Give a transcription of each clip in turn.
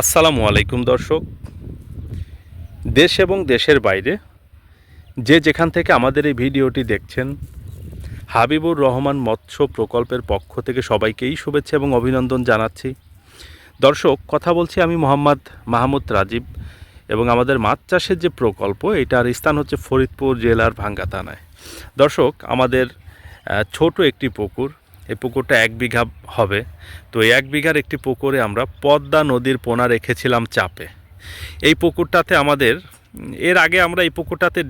আসসালামু আলাইকুম দর্শক। দেশ এবং দেশের বাইরে যে যেখান থেকে আমাদের এই ভিডিওটি দেখছেন, হাবিবুর রহমান মৎস্য প্রকল্পের পক্ষ থেকে সবাইকেই শুভেচ্ছা এবং অভিনন্দন জানাচ্ছি। দর্শক, কথা বলছি আমি মোহাম্মদ মাহমুদ রাজীব এবং আমাদের মাছ চাষের যে প্রকল্প, এটার স্থান হচ্ছে ফরিদপুর জেলার ভাঙ্গা থানায়। দর্শক, আমাদের ছোট একটি পুকুর এই পুকুরটা এক বিঘা হবে। তো এই এক বিঘার একটি পুকুরে আমরা পদ্মা নদীর পোনা রেখেছিলাম চাপে। এই পুকুরটাতে আমাদের, এর আগে আমরা এই পুকুরটাতে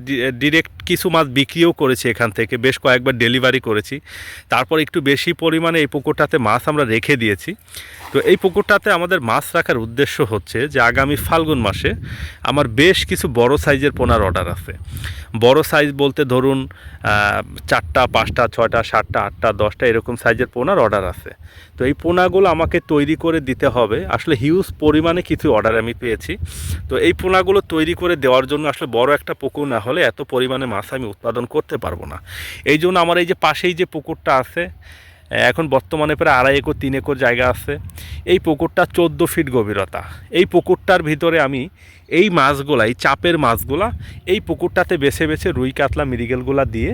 ডিরেক্ট কিছু মাছ বিক্রিও করেছি এখান থেকে, বেশ কয়েকবার ডেলিভারি করেছি। তারপর একটু বেশি পরিমাণে এই পুকুরটাতে মাছ আমরা রেখে দিয়েছি। তো এই পুকুরটাতে আমাদের মাছ রাখার উদ্দেশ্য হচ্ছে যে আগামী ফাল্গুন মাসে আমার বেশ কিছু বড় সাইজের পোনার অর্ডার আছে। বড় সাইজ বলতে ধরুন চারটা, পাঁচটা, ছয়টা, সাতটা, আটটা, দশটা এরকম সাইজের পোনার অর্ডার আছে। তো এই পোনাগুলো আমাকে তৈরি করে দিতে হবে। আসলে হিউজ পরিমাণে কিছু অর্ডার আমি পেয়েছি। তো এই পোনাগুলো তৈরি করে দেওয়ার জন্য আসলে বড় একটা পুকুর না হলে এত পরিমাণে মাছ আমি উৎপাদন করতে পারব না। এই জন্য আমার এই যে পাশেই যে পুকুরটা আছে এখন বর্তমানে প্রায় আড়াই একর, তিন একর জায়গা আছে। এই পুকুরটা চোদ্দ ফিট গভীরতা। এই পুকুরটার ভিতরে আমি এই মাছগুলা এই চাপের মাছগুলা, এই পুকুরটাতে বেছে বেছে রুই কাতলা মিরিগেলগুলা দিয়ে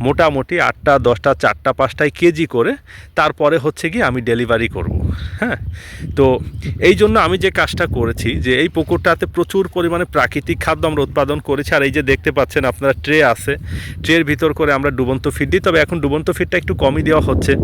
মোটামুটি আটটা, দশটা, চারটা, পাঁচটায় কেজি করে তারপরে হচ্ছে কি আমি ডেলিভারি করব। হ্যাঁ? তো এই জন্য আমি যে কাজটা করেছি যে এই পুকুরটাতে প্রচুর পরিমাণে প্রাকৃতিক খাদ্য আমরা উৎপাদন করেছি। আর এই যে দেখতে পাচ্ছেন আপনারা, ট্রে আছে। ট্রের ভিতর করে আমরা ডুবন্ত ফিড দিই। তবে এখন ডুবন্ত ফিডটা একটু কমই দেওয়া হচ্ছে।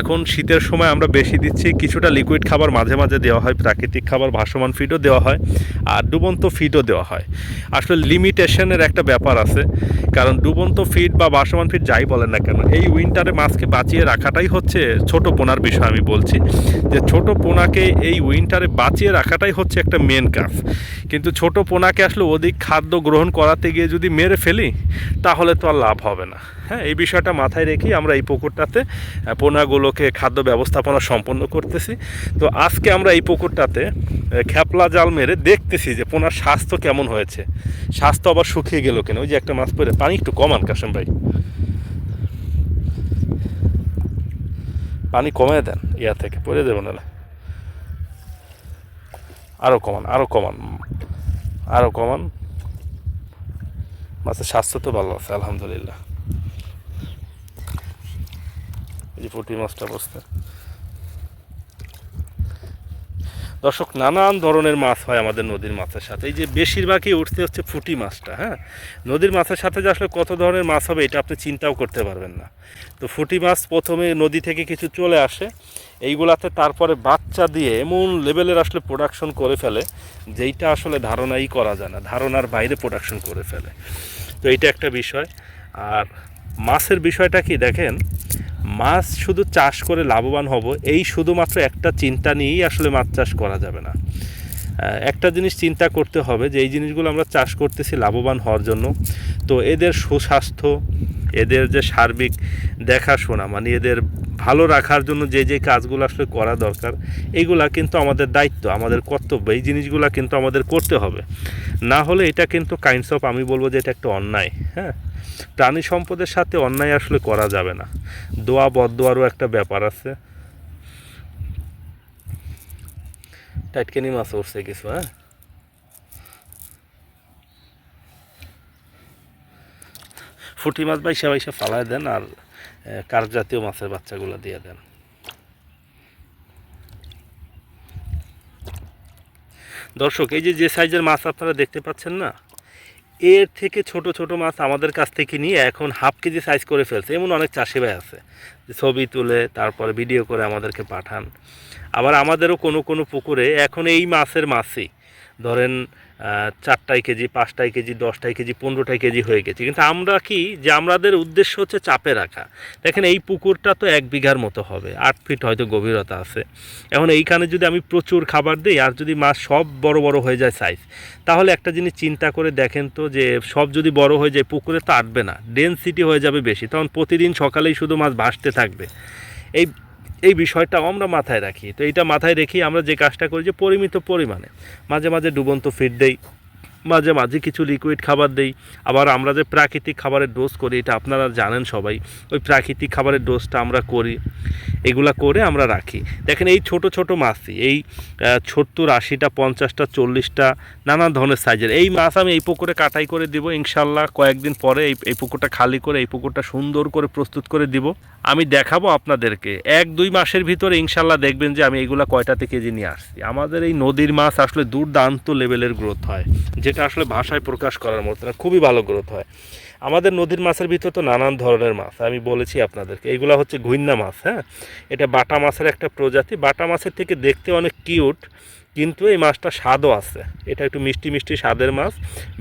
এখন শীতের সময় আমরা বেশি দিচ্ছি কিছুটা লিকুইড খাবার মাঝে মাঝে দেওয়া হয় প্রাকৃতিক খাবার ভাসমান ফিডও দেওয়া হয় আর ডুবন্ত ফিডও দেওয়া হয়। আসলে লিমিটেশনের একটা ব্যাপার আছে কারণ ডুবন্ত ফিড বা ভাসমান ফিড যাই বলেন না কেন এই উইন্টারে মাছকে বাঁচিয়ে রাখাটাই হচ্ছে ছোট পোনার বিষয় আমি বলছি যে ছোট পোনাকে এই উইন্টারে বাঁচিয়ে রাখাটাই হচ্ছে একটা মেন কাজ। কিন্তু ছোট পোনাকে আসলে অধিক খাদ্য গ্রহণ করাতে গিয়ে যদি মেরে ফেলি তাহলে তো আর লাভ হবে না। হ্যাঁ এই বিষয়টা মাথায় রেখেই আমরা এই পুকুরটাতে আহ, পোনাগুলোকে খাদ্য ব্যবস্থাপনা সম্পন্ন করতেছি। তো আজকে আমরা এই পুকুরটাতে খ্যাপলা জাল মেরে দেখতেছি যে পোনার স্বাস্থ্য কেমন হয়েছে। স্বাস্থ্য আবার শুকিয়ে গেল কেন? ওই যে একটা মাছ পরে পানি একটু কমান, কাশেম ভাই। পানি কমে দেন, ইয়া থেকে পরে দেবো না আরও কমান আরও কমান আরও কমান। মাছের স্বাস্থ্য তো ভালো আছে, আলহামদুলিল্লাহ। এই পুঁটি মাছটা বসতে দর্শক, নানান ধরনের মাছ হয় আমাদের নদীর মাছের সাথে। এই যে বেশিরভাগই উঠতে হচ্ছে ফুটি মাছটা হ্যাঁ? নদীর মাছের সাথে যে আসলে কত ধরনের মাছ হবে, এটা আপনি চিন্তাও করতে পারবেন না। তো ফুটি মাছ প্রথমে নদী থেকে কিছু চলে আসে, এইগুলাতে তারপরে বাচ্চা দিয়ে এমন লেভেলের আসলে প্রোডাকশন করে ফেলে, যেইটা আসলে ধারণাই করা যায় না, ধারণার বাইরে প্রোডাকশন করে ফেলে। তো এইটা একটা বিষয়। আর মাছের বিষয়টা কি, দেখেন মাছ শুধু চাষ করে লাভবান হব, এই শুধুমাত্র একটা চিন্তা নিয়েই আসলে মাছ চাষ করা যাবে না। একটা জিনিস চিন্তা করতে হবে যে, এই জিনিসগুলো আমরা চাষ করতেছি লাভবান হওয়ার জন্য। তো এদের সুস্বাস্থ্য, এদের যে সার্বিক দেখাশোনা মানে এদের ভালো রাখার জন্য যে যে কাজগুলো আসলে করা দরকার এইগুলা কিন্তু আমাদের দায়িত্ব, আমাদের কর্তব্য, এই জিনিসগুলো কিন্তু আমাদের করতে হবে। না হলে এটা কিন্তু কাইন্ডস অফ আমি বলব যে এটা একটা অন্যায় হ্যাঁ? প্রাণী সম্পদের সাথে অন্যায় আসলে করা যাবে না। দোয়া বদোয়ারও একটা ব্যাপার আছে। টাইটকেনি মাছ উঠছে কিছু হ্যাঁ? ফুটি মাছ বাইসা বাইসা ফালায় দেন আর কার জাতীয় মাছের বাচ্চাগুলো দিয়ে দেন। দর্শক, এই যে যে সাইজের মাছ আপনারা দেখতে পাচ্ছেন না এর থেকে ছোট ছোট মাছ আমাদের কাছ থেকে নিয়ে এখন হাফ কেজি সাইজ করে ফেলছে। এমন অনেক চাষি ভাই আছে ছবি তুলে তারপরে ভিডিও করে আমাদেরকে পাঠান। আবার আমাদেরও কোনো কোনো পুকুরে এখন এই মাছের মাছই ধরেন আহ, চারটাই কেজি পাঁচটাই কেজি দশটাই কেজি পনেরোটাই কেজি হয়ে গেছে। কিন্তু আমরা কি যে আমাদের উদ্দেশ্য হচ্ছে চাপে রাখা। দেখেন এই পুকুরটা তো এক বিঘার মতো হবে আট ফিট হয়তো গভীরতা আছে। এখন এইখানে যদি আমি প্রচুর খাবার দিই আর যদি মাছ সব বড় বড় হয়ে যায় সাইজ তাহলে একটা জিনিস চিন্তা করে দেখেন তো যে সব যদি বড় হয়ে যায় পুকুরে তো আটবে না ডেনসিটি হয়ে যাবে বেশি। তখন প্রতিদিন সকালেই শুধু মাছ ভাসতে থাকবে। এই বিষয়টাও আমরা মাথায় রাখি। তো এইটা মাথায় রেখে আমরা যে কাজটা করি যে পরিমিত পরিমাণে। মাঝে মাঝে ডুবন্ত ফিড দেই, মাঝে মাঝে কিছু লিকুইড খাবার দেই। আবার আমরা যে প্রাকৃতিক খাবারের ডোজ করি, এটা আপনারা জানেন সবাই, ওই প্রাকৃতিক খাবারের ডোজটা আমরা করি। এগুলা করে আমরা রাখি। দেখেন এই ছোট ছোট মাছই, এই সত্তর, আশিটা, পঞ্চাশটা, চল্লিশটা নানা ধরনের সাইজের এই মাছ আমি এই পুকুরে কাটাই করে দিব ইনশাল্লাহ কয়েকদিন পরে এই এই পুকুরটা খালি করে, এই পুকুরটা সুন্দর করে প্রস্তুত করে দিব। আমি দেখাবো আপনাদেরকে। এক, দুই মাসের ভিতরে ইনশাল্লাহ দেখবেন যে আমি এগুলা কয়টাতে কেজি নিয়ে আসছি। আমাদের এই নদীর মাছ আসলে দুর্দান্ত লেভেলের গ্রোথ হয়, যেটা আসলে ভাষায় প্রকাশ করার মতো না, খুবই ভালো গ্রোথ হয়। আমাদের নদীর মাছের ভিতর তো নানান ধরনের মাছ, আমি বলেছি আপনাদেরকে। এগুলো হচ্ছে ঘুইন্না মাছ হ্যাঁ? এটা বাটা মাছের একটা প্রজাতি। বাটা মাছের থেকে দেখতে অনেক কিউট, কিন্তু এই মাছটা স্বাদও আছে। এটা একটু মিষ্টি মিষ্টি স্বাদের মাছ।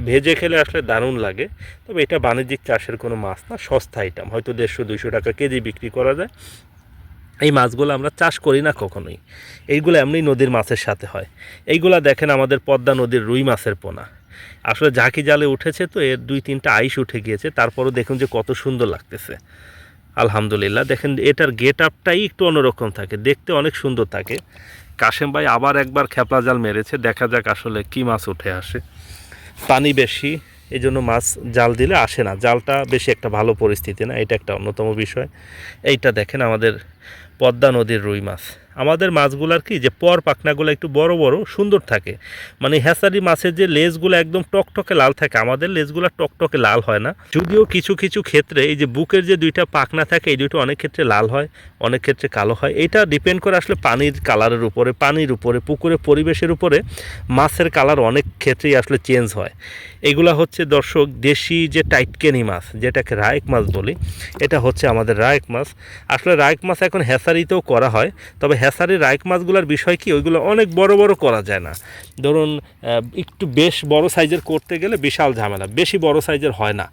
ভেজে খেলে আসলে দারুণ লাগে। তবে এটা বাণিজ্যিক চাষের কোনো মাছ না, সস্তা আইটেম হয়তো দেড়শো, দুইশো টাকা কেজি বিক্রি করা যায়। এই মাছগুলো আমরা চাষ করি না কখনোই। এইগুলো এমনি নদীর মাছের সাথে হয়। এইগুলা দেখেন আমাদের পদ্মা নদীর রুই মাছের পোনা। আসলে ঝাঁকি জালে উঠেছে তো, এর দুই তিনটা আইস উঠে গিয়েছে, তারপরও দেখুন যে কত সুন্দর লাগতেছে। আলহামদুলিল্লাহ, দেখেন এটার গেট আপটাই একটু অন্যরকম থাকে, দেখতে অনেক সুন্দর থাকে। কাশেম ভাই আবার একবার খেপলা জাল মেরেছে, দেখা যাক আসলে কি মাছ উঠে আসে। পানি বেশি এই জন্য মাছ জাল দিলে আসে না, জালটা বেশি একটা ভালো পরিস্থিতি না, এটা একটা অন্যতম বিষয়। এইটা দেখেন আমাদের পদ্মা নদীর রুই মাছ। আমাদের মাছগুলার কি যে পর পাখনাগুলো একটু বড় বড়, সুন্দর থাকে। মানে হ্যাসারি মাছের যে লেজগুলো একদম টকটকে লাল থাকে, আমাদের লেজগুলো টকটকে লাল হয় না। যদিও কিছু কিছু ক্ষেত্রে এই যে বুকের যে দুইটা পাখনা থাকে, এই দুটো অনেক ক্ষেত্রে লাল হয়, অনেক ক্ষেত্রে কালো হয়। এটা ডিপেন্ড করে আসলে পানির কালারের উপরে, পানির উপরে, পুকুরের পরিবেশের উপরে মাছের কালার অনেক ক্ষেত্রেই আসলে চেঞ্জ হয়। এগুলা হচ্ছে দর্শক দেশি যে টাইটকেনি মাছ, যেটাকে রায়ক মাছ বলি, এটা হচ্ছে আমাদের রায়ক মাছ। আসলে রায়ক মাছ এখন হ্যাসারিতেও করা হয়, তবে হ্যাসারির রাইক মাছগুলোর বিষয় কি? ওইগুলো অনেক বড় বড় করা যায় না। ধরুন একটু বেশ বড় সাইজের করতে গেলে বিশাল ঝামেলা। বেশি বড় সাইজের হয় না।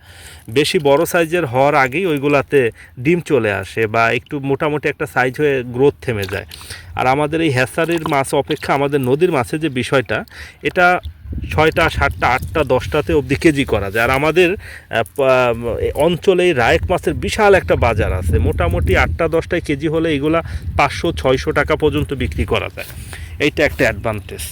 বেশি বড় সাইজের হওয়ার আগেই ওইগুলাতে ডিম চলে আসে বা একটু মোটামুটি একটা সাইজ হয়ে গ্রোথ থেমে যায়। আর আমাদের এই হ্যাসারির মাছ অপেক্ষা আমাদের নদীর মাছের যে বিষয়টা, এটা ছয়টা, সাতটা, আটটা, দশটাতে অবধি কেজি করা যায়। আর আমাদের অঞ্চলে রায়েক মাছের বিশাল একটা বাজার আছে। মোটামুটি আটটা, দশটায় কেজি হলে এগুলা পাঁচশো, ছয়শো টাকা পর্যন্ত বিক্রি করা যায়। এইটা একটা অ্যাডভান্টেজ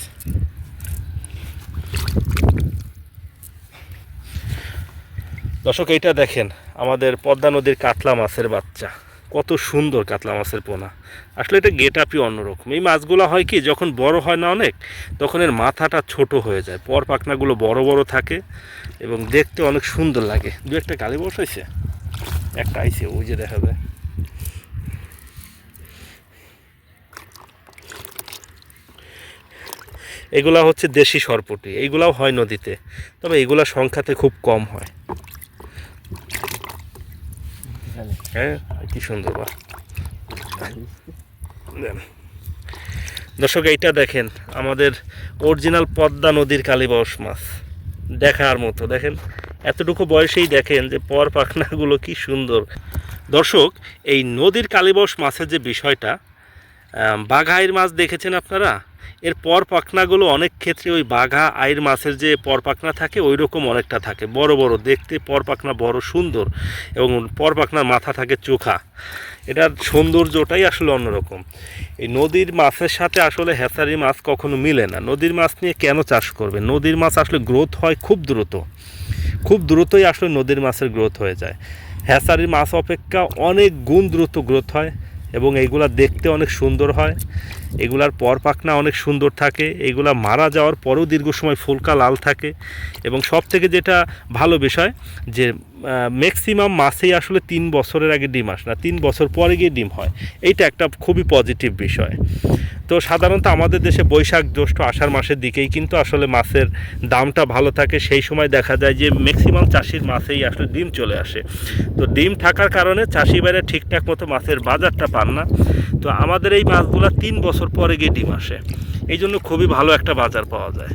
দর্শক, এইটা দেখেন, আমাদের পদ্মা নদীর কাতলা মাছের বাচ্চা। কত সুন্দর কাতলা মাছের পোনা। আসলে এটা গেট আপই অন্যরকম। এই মাছগুলো হয় কি, যখন বড় হয় না অনেক, তখন এর মাথাটা ছোট হয়ে যায়। পর পাখনাগুলো বড় বড় থাকে এবং দেখতে অনেক সুন্দর লাগে। দু একটা গালি বসাইছে? একটা আইছে, ওই যে দেখা যায়। এগুলা হচ্ছে দেশি সরপটি। এইগুলাও হয় নদীতে, তবে এগুলা সংখ্যাতে খুব কম হয়। হ্যাঁ কি সুন্দর বা। দর্শক, এইটা দেখেন, আমাদের অরিজিনাল পদ্মা নদীর কালীবাস মাছ। দেখার মতো, দেখেন, এতটুকু বয়সেই দেখেন যে পর পাখনাগুলো কি সুন্দর। দর্শক, এই নদীর কালীবাস মাছের যে বিষয়টা বাঘা মাছ দেখেছেন আপনারা? এর পর পাখনাগুলো অনেক ক্ষেত্রে ওই বাঘা আইর মাছের যে পর পাখনা থাকে, ওই রকম অনেকটা থাকে। বড় বড়, দেখতে পর পাখনা বড় সুন্দর এবং পর পাখনার মাথা থাকে চোখা। এটার সৌন্দর্যটাই আসলে অন্যরকম। এই নদীর মাছের সাথে আসলে হ্যাচারি মাছ কখনো মিলে না। নদীর মাছ নিয়ে কেন চাষ করবে? নদীর মাছ আসলে গ্রোথ হয় খুব দ্রুত। খুব দ্রুতই আসলে নদীর মাছের গ্রোথ হয়ে যায়। হ্যাচারির মাছ অপেক্ষা অনেক গুণ দ্রুত গ্রোথ হয়। এবং এইগুলা দেখতে অনেক সুন্দর হয়। এগুলার পর পাখনা অনেক সুন্দর থাকে, এগুলা মারা যাওয়ার পরেও দীর্ঘ সময় ফুলকা লাল থাকে। এবং সব থেকে যেটা ভালো বিষয় যে ম্যাক্সিমাম মাসেই আসলে তিন বছরের আগে ডিম আসে না, তিন বছর পরে গিয়ে ডিম হয়। এইটা একটা খুবই পজিটিভ বিষয়। তো সাধারণত আমাদের দেশে বৈশাখ জ্যৈষ্ঠ আষাঢ় মাসের দিকেই কিন্তু আসলে মাছের দামটা ভালো থাকে। সেই সময় দেখা যায় যে ম্যাক্সিমাম চাষির মাছেই আসলে ডিম চলে আসে। তো ডিম থাকার কারণে চাষি বাইরে ঠিকঠাক মতো মাছের বাজারটা পান না। তো আমাদের এই মাছগুলো তিন বছর পরে গিয়ে ডিম আসে। এই জন্য খুবই ভালো একটা বাজার পাওয়া যায়।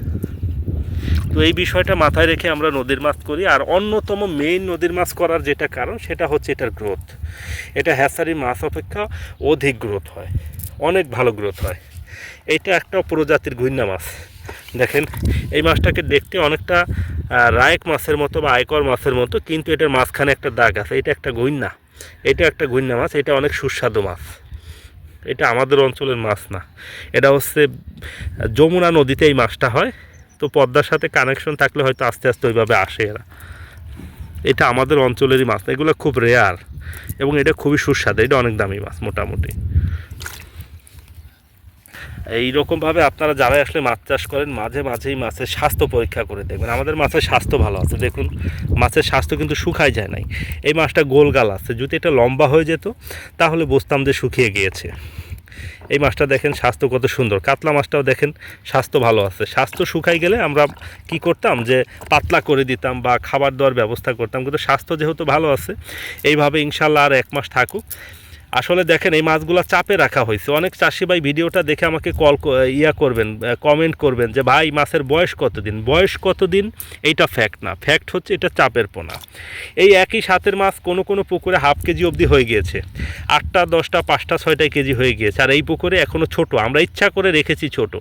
তো এই বিষয়টা মাথায় রেখে আমরা নদীর মাছ করি। আর অন্যতম মেইন নদীর মাছ করার যেটা কারণ, সেটা হচ্ছে এটার গ্রোথ এটা হ্যাসারি মাছ অপেক্ষা অধিক গ্রোথ হয়। অনেক ভালো গ্রোথ হয়। এটা একটা প্রজাতির ঘুইন্না মাছ। দেখেন, এই মাছটাকে দেখতে অনেকটা রায়েক মাছের মতো বা আয়কর মাছের মতো, কিন্তু এটার মাঝখানে একটা দাগ আছে। এটা একটা ঘুইন্না। এটা একটা ঘুইন্না মাছ। এটা অনেক সুস্বাদু মাছ। এটা আমাদের অঞ্চলের মাছ না। এটা হচ্ছে যমুনা নদীতে এই মাছটা হয়। তো পদ্মার সাথে কানেকশন থাকলে হয়তো আস্তে আস্তে ওইভাবে আসে এরা। এটা আমাদের অঞ্চলেরই মাছ এগুলো খুব রেয়ার এবং এটা খুবই সুস্বাদু, এটা অনেক দামি মাছ, মোটামুটি। এইরকমভাবে আপনারা যারা আসলে মাছ চাষ করেন, মাঝে মাঝেই মাছের স্বাস্থ্য পরীক্ষা করে দেখবেন। আমাদের মাছের স্বাস্থ্য ভালো আছে। দেখুন, মাছের স্বাস্থ্য কিন্তু শুকায় যায় নাই। এই মাছটা গোলগাল আছে। যদি এটা লম্বা হয়ে যেত, তাহলে বুঝতাম যে শুকিয়ে গিয়েছে। এই মাছটা দেখেন স্বাস্থ্য কত সুন্দর। কাতলা মাছটাও দেখেন স্বাস্থ্য ভালো আছে। স্বাস্থ্য শুকাই গেলে আমরা কি করতাম যে পাতলা করে দিতাম বা খাবার দেওয়ার ব্যবস্থা করতাম। কিন্তু স্বাস্থ্য যেহেতু ভালো আছে, এইভাবে ইনশাল্লাহ আর এক মাস থাকুক। আসলে দেখেন, এই মাছগুলো চাপে রাখা হয়েছে। অনেক চাষি ভাই ভিডিওটা দেখে আমাকে কল ইয়া করবেন কমেন্ট করবেন যে, ভাই, মাছের বয়স কতদিন? বয়স কতদিন? এইটা ফ্যাক্ট না। ফ্যাক্ট হচ্ছে এটা চাপের পোনা। এই একই সাতের মাছ কোনো কোনো পুকুরে হাফ কেজি অবধি হয়ে গিয়েছে। আটটা, দশটা, পাঁচটা, ছয়টা কেজি হয়ে গিয়েছে। আর এই পুকুরে এখনও ছোট। আমরা ইচ্ছা করে রেখেছি ছোট।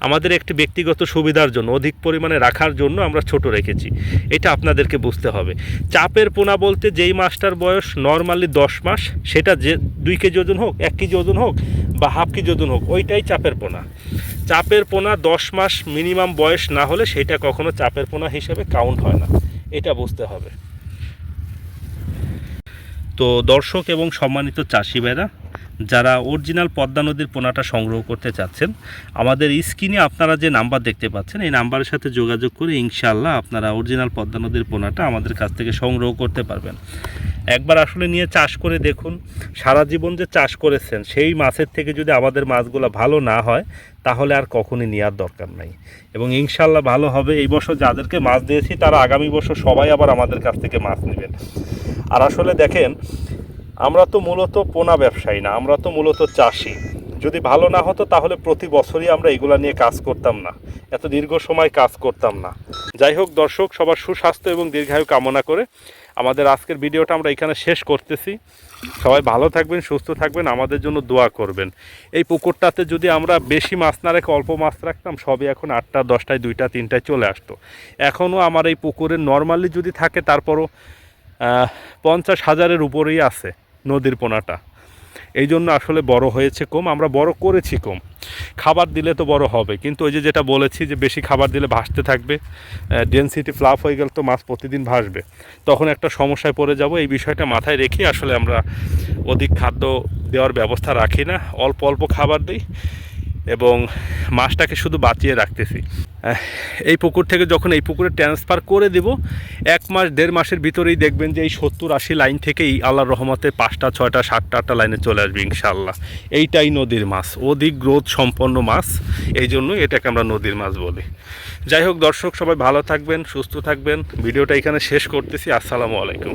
আমাদের একটি ব্যক্তিগত সুবিধার জন্য, অধিক পরিমাণে রাখার জন্য আমরা ছোট রেখেছি। এটা আপনাদেরকে বুঝতে হবে। চাপের পোনা বলতে যেই মাছটার বয়স, নর্মালি দশ মাস, সেটা যে দুই কেজি ওজন হোক, এক কেজি ওজন হোক বা হাফ কেজি ওজন হোক, ওইটাই চাপের পোনা। চাপের পোনা দশ মাস মিনিমাম বয়স না হলে সেটা কখনো চাপের পোনা হিসেবে কাউন্ট হয় না। এটা বুঝতে হবে। তো দর্শক এবং সম্মানিত চাষি ভাইরা যারা অরিজিনাল পদ্মা নদীর পোনাটা সংগ্রহ করতে চাচ্ছেন, আমাদের স্ক্রিনে আপনারা যে নাম্বার দেখতে পাচ্ছেন, এই নাম্বারের সাথে যোগাযোগ করে ইনশাআল্লাহ আপনারা অরিজিনাল পদ্মা নদীর পোনাটা আমাদের কাছ থেকে সংগ্রহ করতে পারবেন। একবার আসলে নিয়ে চাষ করে দেখুন, সারা জীবন যে চাষ করেছেন, সেই মাছের থেকে যদি আমাদের মাছগুলো ভালো না হয়, তাহলে আর কখনই নেওয়ার দরকার নাই। এবং ইনশাল্লাহ ভালো হবে, এই বছর যাদেরকে মাছ দিয়েছি, তারা আগামী বছর সবাই আবার আমাদের কাছ থেকে মাছ নেবেন। আর আসলে দেখেন আমরা তো মূলত পোনা ব্যবসায়ী না, আমরা তো মূলত চাষি। যদি ভালো না হতো তাহলে প্রতি বছরই আমরা এগুলা নিয়ে কাজ করতাম না। এত দীর্ঘ সময় কাজ করতাম না। যাই হোক দর্শক, সবার সুস্বাস্থ্য এবং দীর্ঘায়ু কামনা করে আমাদের আজকের ভিডিওটা আমরা এখানে শেষ করতেছি। সবাই ভালো থাকবেন, সুস্থ থাকবেন, আমাদের জন্য দোয়া করবেন। এই পুকুরটাতে যদি আমরা বেশি মাছ না রেখে অল্প মাছ রাখতাম, সবই এখন আটটা, দশটায়, দুইটা, তিনটায় চলে আসতো। এখনও আমার এই পুকুরে নর্মালি যদি থাকে, তারপরও পঞ্চাশ হাজারের উপরেই আছে। নদীর পোনাটা। এই জন্য আসলে বড় হয়েছে কম, আমরা বড় করেছি কম। খাবার দিলে তো বড় হবে, কিন্তু ওই যে যেটা বলেছি যে বেশি খাবার দিলে ভাসতে থাকবে ডেনসিটি ফ্লাফ হয়ে গেলে তো মাছ প্রতিদিন ভাসবে। তখন একটা সমস্যায় পড়ে যাব, এই বিষয়টা মাথায় রেখে আসলে আমরা অধিক খাদ্য দেওয়ার ব্যবস্থা রাখি না। অল্প অল্প খাবার দিই এবং মাছটাকে শুধু বাঁচিয়ে রাখতেছি। এই পুকুর থেকে যখন এই পুকুরে ট্রান্সফার করে দেব, এক মাস, দেড় মাসের ভিতরেই দেখবেন যে এই সত্তর আশি লাইন থেকেই আল্লাহর রহমতে পাঁচটা, ছয়টা, সাতটা, আটটা লাইনে চলে আসবে ইনশাল্লাহ এইটাই নদীর মাছ, অধিক গ্রোথ সম্পন্ন মাছ, এই জন্যই এটাকে আমরা নদীর মাছ বলি। যাই হোক, দর্শক সবাই ভালো থাকবেন, সুস্থ থাকবেন। ভিডিওটা এখানে শেষ করতেছি, আসসালামু আলাইকুম।